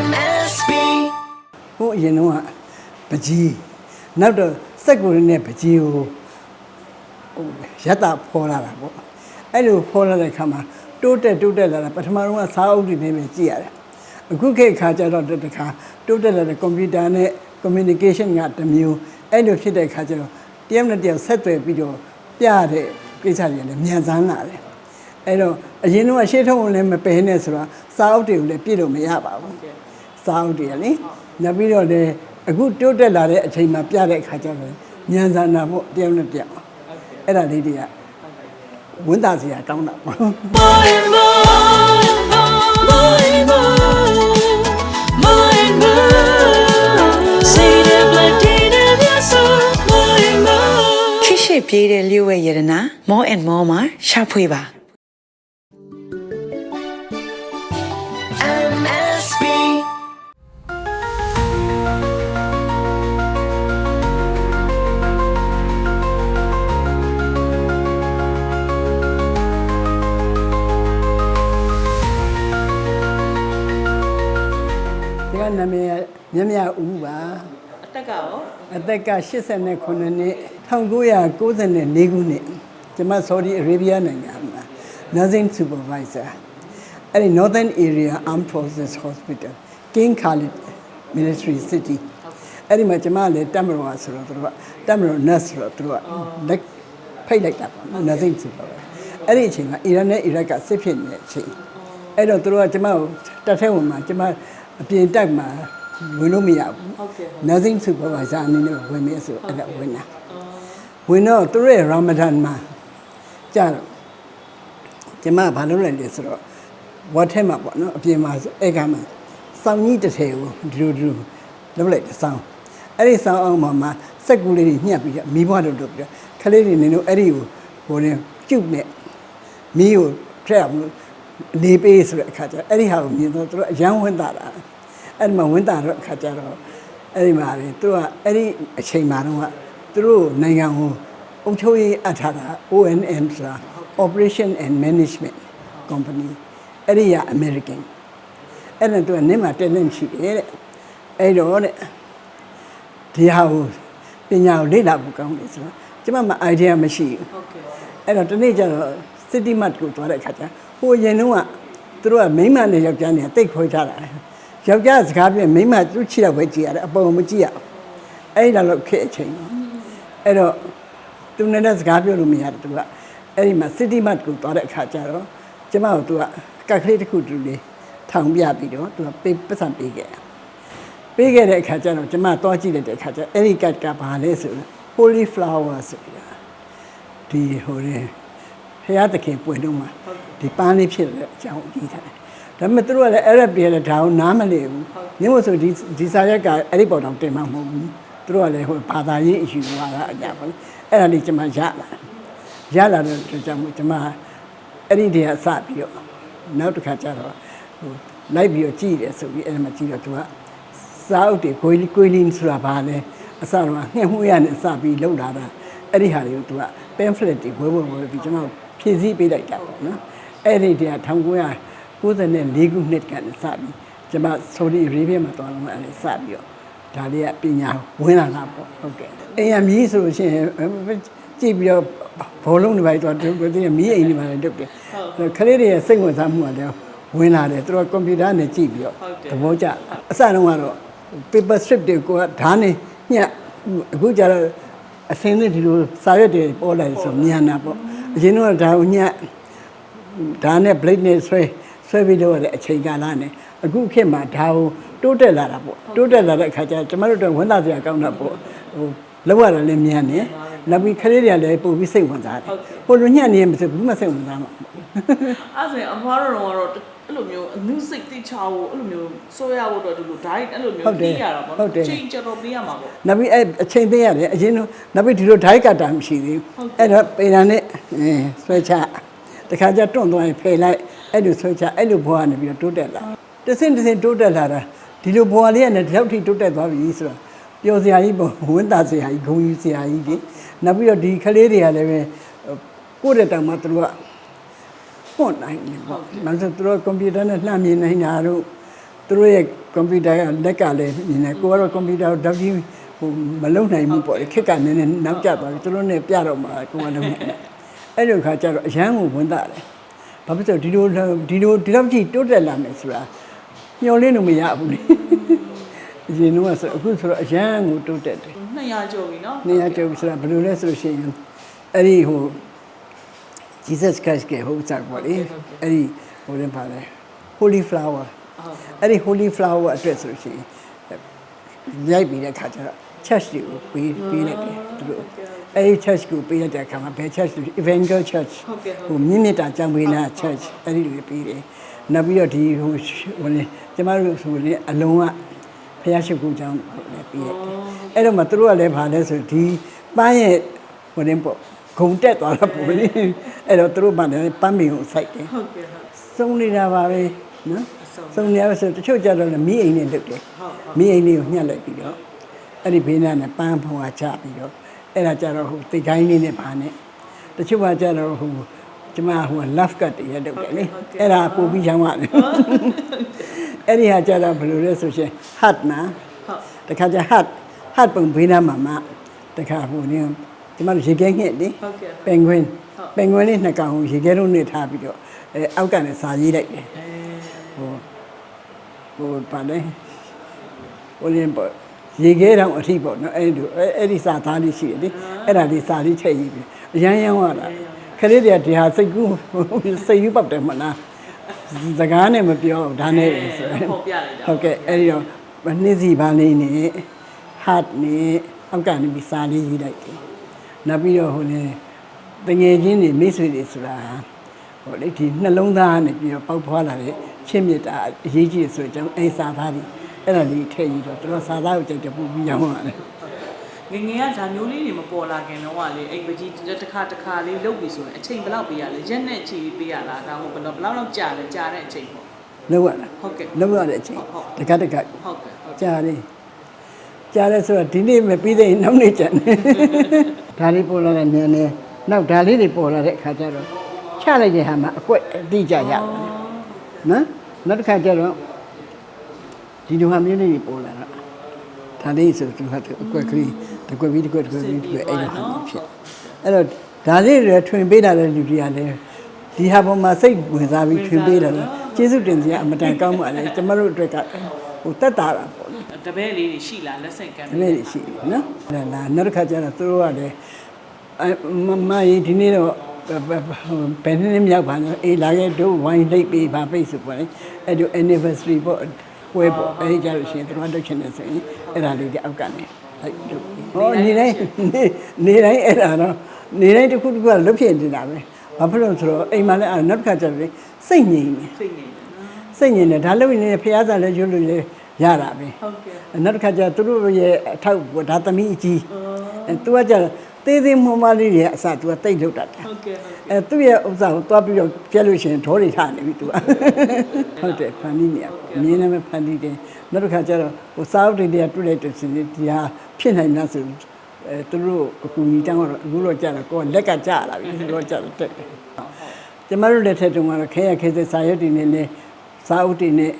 MSB ဟိုအရင်တော့ကပကြီးနောက်တော့စက်ကိုရင်းနဲ့ပကြီးကိုဟိုရက်တာဖော်လာတာပေါ့အဲ့လိုဖော်လာတဲ့ခါမှာတိုးတက်တိုးတက်လာတာပထမတော့ကစာအုပ်တွေနဲ့ပဲကြည့်ရတယ်အခုခေတ်ခါကျတော့တခါတိုးတက်လာတဲ့ကွန်ပျူတာနဲ့ communication ကတစ်မျိုးအဲ့လိုဖြစ်တဲ့ခါကျတော့တယောက်နဲ့တယောက်ဆက်သွယ်ပြီးတော့ပြရတဲ့ကိစ္စတွေလည်းမြန်ဆန်းလာတယ် အဲ့တော့အရင်တော့ရှေ့ထုံးလည်းမပယ်နဲ့ဆိုတော့စာအုပ်တွေကိုလည်းပြည့်လို့မရပါဘူးစာအုပ်တွေကလေနောက်ပြီးတော့လည်းအခုတိုးတက်လာတဲ့အချိန်မှာပြတဲ့အခါကျတော့ဉာဏ်စာနာဖို့တယောက်နဲ့တယောက်အဲ့ဒါလေးတွေကဝန်တာစရာကောင်းတာပေါ့ More and more More and more More and more Say the blood in your soul More and more ခိရှိပြေးတဲ့လျှို့ဝဲရတနာ more and more မှာရှာဖွေပါ မြမြဦးပါအတက်ကရောအသက်က89နှစ်1994ခုနှစ်ကျွန်မ Saudi Arabia နိုင်ငံမှာ nursing supervisor အဲ့ဒီ Northern Area Armed Forces Hospital King Khalid Military City အဲ့ဒီမှာကျွန်မလည်းတက်မတော်ပါဆိုတော့သူတို့ကတက်မတော် nurse ဆိုတော့သူတို့ကလက်ဖိတ်လိုက်တာပေါ့နော် nursing supervisor အဲ့ဒီအချိန်မှာအီရန်နဲ့အီရတ်ကစစ်ဖြစ်နေတဲ့အချိန်အဲ့တော့သူတို့ကကျွန်မကိုတက်ထဲဝင်မှာကျွန်မအပြင်တက်မှာ ဝင်လို့မရဘူးဟုတ်ကဲ့ nursing supervisor အနေနဲ့ဝင်မယ်ဆိုအဲ့ဒါဝင်တာဝင်တော့သူတို့ရဲ့ Ramadan မှာကြာတော့ကျမဘာလုပ်လိုက်လဲဆိုတော့ဝတ်ထဲမှာပေါ့နော်အပြင်မှာအဲ့ကမှာစောင်းကြီးတစ်ထည်ကိုဒီလိုဒီလိုလုပ်လိုက်တဲ့စောင်းအဲ့ဒီစောင်းအောင်မှာမှာစက်ကူလေးတွေညှက်ပြီးတော့မီးဘွားတို့တို့ပြီးတော့ခလေးတွေနေလို့အဲ့ဒီကိုဟိုနေကျုပ်နဲ့မီးကိုထည့်အောင်လို့နေပေးဆိုတဲ့အခါကျတော့အဲ့ဒီဟာကိုမြင်တော့သူတို့အယမ်းဝင်တာတာ အဲ့ဒီမှာဝင်တာတော့အခါကျတော့အဲ့ဒီမှာလေသူတို့ကအဲ့ဒီအချိန်မှာတော့ကသူတို့နိုင်ငံကိုအုပ်ချုပ်ရေးအပ်ထားတာ ONM ဆိုတာ Operation and Management Company အဲ့ဒီက American အဲ့ဒါသူကနေမှာတက်လက်ရှိတယ်တဲ့အဲ့တော့တဲ့ဒီဟာကိုပညာကိုလေ့လာဖို့ကောင်းတယ်ဆိုတော့ကျမမှာ idea မရှိဘူးဟုတ်ကဲ့အဲ့တော့ဒီနေ့ကျတော့ city mart ကိုသွားတဲ့အခါကျဟိုရင်တုန်းကသူတို့ကမိန်းမနဲ့ယောက်ျားနဲ့တိတ်ခွဲထားတာ ယောက်ျားစကားပြောမိန်းမသူ့ချီတော့ပဲကြည်ရတယ်အပေါ်မကြည့်ရဘူးအဲ့ဒါတော့ခက်အချိန်တော့အဲ့တော့သူနဲ့လည်းစကားပြောလို့မရတယ်သူကအဲ့ဒီမှာ city mart ကိုသွားတဲ့အခါကျတော့ကျမတို့သူကကတ်ကလေးတစ်ခုတူလေးထောင်ပြပြီးတော့သူကပေးပတ်စံပေးခဲ့တယ်ပေးခဲ့တဲ့အခါကျတော့ကျမသွားကြည့်လိုက်တဲ့အခါကျအဲ့ဒီကတ်ကဘာလဲဆိုတော့ holy flower ဆိုပြီးတော့ဒီဟိုရင်ဖရာသခင်ပွင့်တော့မှာဒီပန်းလေးဖြစ်တဲ့အကြောင်းကြီးထားတယ် ဒါပေမဲ့သူတို့ကလည်းအဲ့ရပြည်လည်းဒါကိုနားမလည်ဘူးညမို့ဆိုဒီဒီစာရက်ကအဲ့ဒီပေါ်တော့တင်မှာမဟုတ်ဘူးသူတို့ကလည်းဟိုဘာသာရေးအယူဝါဒအကြပါလေအဲ့ဒါလေးကျမရလာရလာတဲ့အတွက်ကြောင့်မို့ကျမအဲ့ဒီတည်းကစပြီးတော့နောက်တစ်ခါကျတော့ဟိုလိုက်ပြီးတော့ကြည့်တယ်ဆိုပြီးအဲ့ဒါမှကြည့်တော့သူကစာအုပ်တွေကိုယ်ကိုယ်လင်းဆိုတာဘာလဲအစတော့ငှက်မှုရနဲ့စပြီးလှုပ်လာတာအဲ့ဒီဟာတွေကိုသူက pamphlet တွေဝဲဝဲဝဲပြီးကျွန်တော်ဖြည့်ဆည်းပေးလိုက်တာပေါ့နော်အဲ့ဒီတည်းက 1994ခုနှစ်ကနေစပြီးကျွန်မ Saudi Arabia မှာသွားလို့အဲ့ဒါစပြီးတော့ဒါလေးကပညာဝင်လာတာပေါ့ဟုတ်ကဲ့အိမ်ရမြည်ဆိုလို့ရှိရင်ကြည့်ပြီးတော့ဘောလုံးတွေပါတော့သူကမီးအိမ်တွေပါတော့တယ်ခလေးတွေရဲ့စိတ်ဝင်စားမှုကလည်းဝင်လာတယ်သူကကွန်ပျူတာနဲ့ကြည့်ပြီးတော့သဘောကျအစတုန်းကတော့ paper strip တွေကိုကဓာတ်နဲ့ညက်အခုကျတော့အစင်းနဲ့ဒီလိုစာရွက်တွေပေါ်လာတယ်ဆိုမြန်တာပေါ့အရင်တော့ဓာတ်ကိုညက်ဓာတ်နဲ့ blade နဲ့ဆွဲ ဆွဲပြီးတော့ရတဲ့အချိန်ကာလနဲ့အခုခေတ်မှာဓာတ်ကိုတိုးတက်လာတာပေါ့တိုးတက်လာတဲ့အခါကျတော့ကျမတို့တော့ဝန်သားစရာကောင်းတာပေါ့ဟိုလောက်ရတာလည်းမြန်တယ်နောက်ပြီးခလေးတွေကလည်းပို့ပြီးစိတ်ဝင်စားတယ်ဟိုလိုညက်နေရင်မစိတ်ဘူးမစိတ်ဝင်စားမှာအဲ့ဆိုရင်အဖွားတော်ကတော့အဲ့လိုမျိုးအနုစိတ်တိချာဖို့အဲ့လိုမျိုးစိုးရဖို့အတွက်ဒီလို diet အဲ့လိုမျိုးပြီးရတာပေါ့နော်ချိန်ကြတော့ပြီးရမှာပေါ့နောက်ပြီးအဲ့အချိန်သိရတယ်အရင်တော့နောက်ပြီးဒီလိုဓာတ်ကတာမရှိသေးဘူးအဲ့တော့ပေတာနဲ့အဲဆွဲချတခါကျတွန့်သွားရင်ဖယ်လိုက် အဲ့လိုဆွဲချအဲ့လိုဘွားကနေပြီးတော့တိုးတက်လာတစင်းတစင်းတိုးတက်လာတာဒီလိုဘွားလေးကလည်းဒီလောက်ထိတိုးတက်သွားပြီဆိုတော့ပျော်စရာကြီးပေါ့ဝင်းတာစရာကြီးဂုဏ်ယူစရာကြီးဒီနောက်ပြီးတော့ဒီကလေးတွေကလည်းပဲကိုယ့်တဲ့တောင်မှသူတို့ကပွန့်နိုင်တယ်ပေါ့။မဆိုသူတို့ကွန်ပျူတာနဲ့နှမ်းမြင်နိုင်တာတို့ဟသူတို့ရဲ့ကွန်ပျူတာကလက်ကလည်းမြင်တယ်ကိုကတော့ကွန်ပျူတာကိုတောက်ကြီးဟိုမလုံနိုင်ဘူးပေါ့လေခက်ကနည်းနည်းနောက်ကျသွားပြီသူတို့နဲ့ပြတော့မှကိုကလုံးနိုင်တယ်အဲ့လိုခါကျတော့အရန်ကိုဝန်တာတယ် ဘာဖြစ်လို့ဒီလိုဒီလိုဒီလောက်ကြီးတိုးတက်လာမယ်ဆိုတာညှော်လင်းလို့မရဘူးလေအရင်တော့ဆိုအခုဆိုတော့အရန်ကိုတိုးတက်တယ်200ကျော်ပြီနော်နေရာကျုပ်ဆိုတာဘယ်လိုလဲဆိုလို့ရှိရင်အဲ့ဒီဟို Jesus Christ ကဟိုစကွာလေအဲ့ဒီဟိုရင်ပါလေ Holy Flower အဲ့ဒီ Holy Flower အတွက်ဆိုလို့ရှိရင်ရိုက်ပြီးတဲ့ခါကျတော့ church တွေကိုပေးပေးလိုက်တယ်သူတို့အဲ့ဒီ church ကိုပေးလိုက်တဲ့အခါမှာဘယ် church လဲ Evangel Church ဟိုမြင့်မြတ်တာကြောင့်ပေးနာ church အဲ့ဒီလိုပေးတယ်နောက်ပြီးတော့ဒီဟိုဟိုလေကျမတို့ဆိုရင်အလုံးကဖျားရှိခိုးကြောင်းလည်းပေးရတယ်အဲ့တော့မှသူတို့ကလည်းဗာလဲဆိုဒီပန်းရဲ့ဟိုရင်ပေါ့ဂုံတက်သွားတာပေါ့လေအဲ့တော့သူတို့မှလည်းပန်းမီကိုစိုက်တယ်ဟုတ်ကဲ့ဟုတ်စုံနေတာပါပဲနော်စုံနေရဆိုတချို့ကြတော့လည်းမိအိမ်နဲ့လုပ်တယ်မိအိမ်လေးကိုညှက်လိုက်ပြီးတော့ အဲ့ဒီဘေးနားနဲ့ပန်းဖုံကချပြီးတော့အဲ့ဒါကြတော့ဟိုတိတ်ကိုင်းလေးနဲ့ပါနဲ့တချို့ကကြတော့ဟိုကျမဟို love cut တွေရလုပ်တယ်လေအဲ့ဒါပို့ပြီးချောင်းရတယ်အဲ့ဒီဟာကြတော့ဘယ်လိုလဲဆိုရှင် hat နာဟုတ်တခါကျ hat hat ပုံဘေးနားမှာမှတခါဟိုနေကျမတို့ရေခဲငှက်လေဟုတ်ကဲ့ပင်ဂွင်းပင်ဂွင်းလေးနှစ်ကောင်ရေခဲလုံးနဲ့ထားပြီးတော့အဲအောက်ကနေစာရေးလိုက်တယ်ဟိုဟိုပါလေဟို ရင်ပေါ့ရေခဲတောင်အထိပေါ့နော်အဲ့ဒီအဲ့အဲ့ဒီစာသားလေးရှိတယ်လေအဲ့ဒါလေးစာလေးထည့်ရေးပြီးအရန်ရန်ရတာခလေးတွေကဒီဟာစိတ်ကူးစိတ်ယူပတ်တယ်မလားစကားနဲ့မပြောဒါနဲ့ပဲဆိုရင်ပေါ်ပြလိုက်တာဟုတ်ကဲ့အဲ့ဒီတော့နှင်းစီပါလေးနဲ့ heart နဲ့အောက်ကနေပြီးစာလေးရေးလိုက်တယ်နောက်ပြီးတော့ဟိုလေတငယ်ချင်းတွေမိတ်ဆွေတွေဆိုတာဟိုလေဒီနှလုံးသားနဲ့ပြီးတော့ပေါက်ဖွာလာတဲ့ချင်းမြတ်တာအရေးကြီးတယ်ဆိုတော့ကျွန်တော်အဲ့စာသားတွေ အဲ့ဒါလေးထည့်ပြီးတော့သူတို့စာသားကိုကြိုက်တယ်ပို့ပြီးရောင်းရတယ်ငယ်ငယ်ကဒါမျိုးလေးတွေမပေါ်လာခင်တော့ကလေအိမ်ပကြီးတစ်ခါတစ်ခါလေးလုပ်ပြီဆိုရင်အချိန်ဘယ်လောက်ပေးရလဲရက်နဲ့ချီပေးရလားဒါမှမဟုတ်ဘယ်လောက်ဘယ်လောက်လောက်ကြာလဲကြာတဲ့အချိန်ပေါ့လောက်ရတာဟုတ်ကဲ့လောက်ရတဲ့အချိန်ဟုတ်တကတ်တကတ်ဟုတ်ကဲ့ဟုတ်ကဲ့ကြားတယ်ကြားတယ်ဆိုတော့ဒီနေ့မပြီးသေးရင်နောက်နေ့ကျန်တယ်ဒါလေးပေါ်လာတဲ့မြန်နေနောက်ဒါလေးတွေပေါ်လာတဲ့အခါကျတော့ချလိုက်တဲ့ဟာမှာအကွက်အတိအကျရတယ်နော်နောက်တစ်ခါကျတော့ ဒီလိုဟာမျိုးလေးတွေပေါ်လာတော့ဒါလေးဆိုသူဟာသူအကွက်ကလေးတစ်ကွက်ပြီးတစ်ကွက်တစ်ကွက်ပြီးတစ်ကွက်အဲ့လိုဟာမျိုးဖြစ်အဲ့တော့ဒါလေးတွေထွင်ပေးတာတဲ့လူတွေကလည်းဒီဟာပေါ်မှာစိတ်ဝင်စားပြီးထွင်ပေးတာလေကျေးဇူးတင်စရာအမတန်ကောင်းပါလေကျမတို့အတွက်ကဟိုတက်တာတာပေါ့လေတပည့်လေးတွေရှိလားလက်ဆင့်ကမ်းဒီနေ့ရှိတယ်နော်အဲ့ဒါနောက်တစ်ခါကျတော့သူတို့ကလည်းအမမကြီးဒီနေ့တော့ဘယ်နှစ်နှစ်မြောက်ပါနော်အေးလာခဲ့တို့ဝိုင်းလိပ်ပေးပါပိတ်ဆိုပေါ့လေအဲ့တို့ anniversary ပေါ့ ပွဲပေါ့အဲ့ဒီကြလို့ရှိရင်သူတို့ကလုပ်ချင်တယ်ဆိုရင်အဲ့ဒါလေးဒီအောက်ကနေလိုက်လုပ်ဟောနေတိုင်းနေနေတိုင်းအဲ့ဒါတော့နေတိုင်းတစ်ခုတစ်ခုကလွတ်ဖြစ်နေတာပဲဘာဖြစ်လို့လဲဆိုတော့အိမ်မှာလည်းအဲ့နောက်တစ်ခါကျတော့စိတ်ငြိမ်နေစိတ်နေတယ်နော်စိတ်ငြိမ်နေဒါလို့နေဖះစားလည်းရွတ်လို့လည်းရတာပဲဟုတ်ကဲ့နောက်တစ်ခါကျသူတို့ရဲ့အထောက်ပေါ့ဒါသမီးအကြီးအဲသူကကျတော့ သေးသေးမွန်မလေးတွေအစသူကတိတ်လောက်တတ်တယ်ဟုတ်ကဲ့ဟုတ်အဲသူ့ရဲ့ဥစ္စာကိုသွားပြီးတော့ပြက်လို့ရှိရင်ဓောတွေထနေပြီသူကဟုတ်တယ်ဖန်တီးနေရအမြင်နဲ့ပဲဖန်တီးတယ်နောက်တစ်ခါကျတော့ဟိုစာအုပ်တွေတွေကတွေ့လိုက်တဲ့စဉ်ဒီဟာဖြစ်နိုင်လားဆိုအဲသူတို့အကူကြီးတောင်းတော့အခုတော့ကြာတော့ကိုယ်လက်ကကြာလာပြီသူတို့ကြာတော့တက်တယ်ကျမတို့လက်ထက်တုန်းကတော့ခဲရခဲစစ်စာရွက်တွေနဲ့လည်းစာအုပ်တွေနဲ့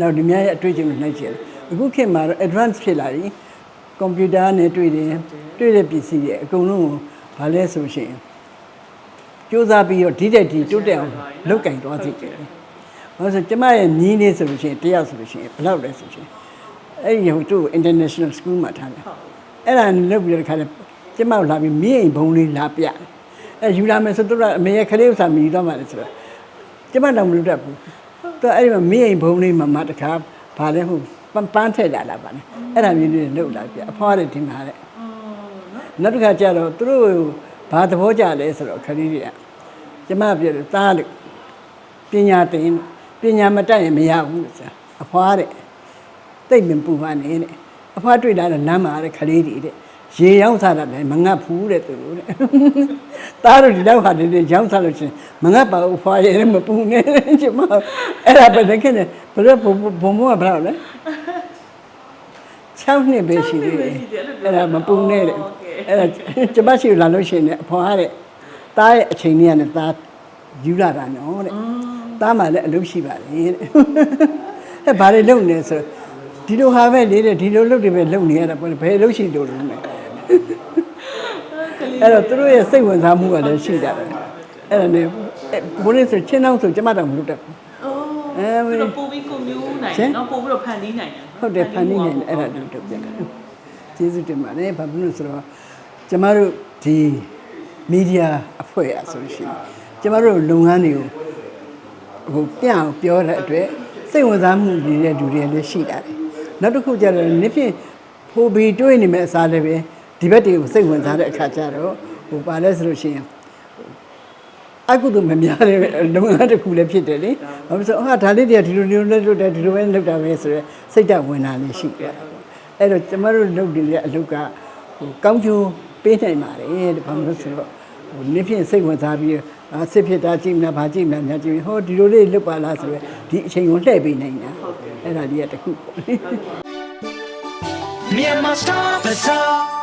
နောက်ဒီများရဲ့အတွေ့အကြုံတွေနှိုက်ချင်တယ်အခုခေတ်မှာတော့ advance ဖြစ်လာပြီ ကွန်ပျူတာနဲ့တွေ့တယ်တွေ့တဲ့ပစ္စည်းတွေအကုန်လုံးကိုဘာလဲဆိုရှင်စူးစမ်းပြီးတော့ဒီတက်ဒီတိုးတက်အောင်လောက်ကင်သွားစေတယ်။ဘာလို့ဆိုကျမရဲ့ညီးလေးဆိုလို့ရှိရင်တယောက်ဆိုလို့ရှိရင်ဘယ်လောက်လဲဆိုရှင်အဲ့ဒီဟိုသူ့ international school မှာထားတယ်။အဲ့ဒါလုပ်ပြီးတော့ခါတယ်ကျမလာပြီးမိအိမ်ဘုံလေးလာပြတယ်။အဲ့ယူလာမယ်ဆိုတော့အမေရဲ့ခလေးဥစ္စာမြည်တော့မှလည်းဆိုတော့ကျမတော့မလုပ်တတ်ဘူး။သူအဲ့ဒီမှာမိအိမ်ဘုံလေးမှာမှတခါဗာလဲဟို ပန်းပန်းထည့်လာတာပါလေ။အဲ့ဒါမျိုးလေးလုပ်လာပြအဖွားတဲ့ဒီမှာတဲ့နောက်တစ်ခါကျတော့သူတို့ဘာသဘောကြလဲဆိုတော့ခရီးတွေကကျမပြောတယ်သားလို့ပညာသင်ပညာမတတ်ရင်မရဘူးလို့ဆိုတာအဖွားတဲ့တိတ်မပူပါနဲ့တဲ့အဖွားတွေ့လာတဲ့လမ်းမှာတဲ့ခရီးတွေတဲ့ရေရောက်စားတာလည်းမငတ်ဘူးတဲ့သူတို့တဲ့သားတို့ဒီတော့ဟာတွေရောက်စားလို့ချင်းမငတ်ပါဘူးအဖွားရဲမပူနဲ့ကျမအဲ့ဒါပဲတကယ်နဲ့ဘယ်လိုဘုံဘုံဘကဘယ်လောက်လဲ 6နှစ်ပဲရှိသေးတယ်အဲ့ဒါမပူနဲ့တဲ့အဲ့ဒါကျမရှိလာလို့ရှိရင်လည်းအဖွားတဲ့တားရဲ့အချိန်ကြီးကလည်းတားယူလာတာနော်တဲ့တားမှလည်းအလုပ်ရှိပါလေတဲ့အဲဘာတွေလုပ်နေလဲဆိုတော့ဒီလိုဟာပဲလေးတဲ့ဒီလိုလုပ်တွေပဲလုပ်နေရတာပေါ့လေဘယ်လုပ်ရှိလို့လုံးမယ်အဲ့တော့သူတို့ရဲ့စိတ်ဝင်စားမှုကလည်းရှိကြတယ်အဲ့ဒါနဲ့ဘိုးလေးဆိုချင်းအောင်ဆိုကျမတော့မလုပ်တတ်ဘူးအော်အဲအဲ့တော့ပို့ပြီးကိုမျိုးနိုင်တယ်နော်ပို့ပြီးတော့ဖန်တီးနိုင်တယ် ဟုတ်တယ်ဖန်နေနေအဲ့ဒါတို့ထုတ်ပြတယ်ကျေးဇူးတင်ပါတယ်ဘာဖြစ်လို့ဆိုတော့ကျမတို့ဒီမီဒီယာအဖွဲ့အဆိုလို့ရှိရင်ကျမတို့လုပ်ငန်းတွေကိုဟိုပြအောင်ပြောတဲ့အတွက်စိတ်ဝင်စားမှုတွေတဲ့လူတွေလည်းရှိတာတယ်နောက်တစ်ခုကျတော့နေ့ဖြင့်ဖိုဘီတွေးနေမဲ့အစားလည်းပဲဒီဘက်တွေကိုစိတ်ဝင်စားတဲ့အခါကျတော့ဟိုပါလဲဆိုလို့ရှိရင် အကုသိုလ်မများတဲ့လုပ်ငန်းတစ်ခုလည်းဖြစ်တယ်လေ။ဘာလို့လဲဆိုတော့ဟာဒါလေးတွေကဒီလိုလိုလုပ်လုပ်တယ်ဒီလိုပဲလုပ်တာပဲဆိုတော့စိတ်ဓာတ်ဝင်တာလည်းရှိတယ်။အဲ့တော့ကျမတို့လုပ်နေတဲ့အလုပ်ကဟိုကောင်းကျိုးပေးနိုင်ပါတယ်တဲ့ဘာလို့လဲဆိုတော့ဟိုနေ့ဖြင့်စိတ်ဝင်စားပြီးအာစစ်ဖြစ်တာကြည့်မလားဘာကြည့်မလားညာကြည့်ပြီးဟောဒီလိုလေးလုပ်ပါလားဆိုတော့ဒီအချိန်ကိုလှည့်ပေးနိုင်တာ။အဲ့ဒါလေးကတစ်ခုပေါ့လေ။ Myanmar Star Bazaar.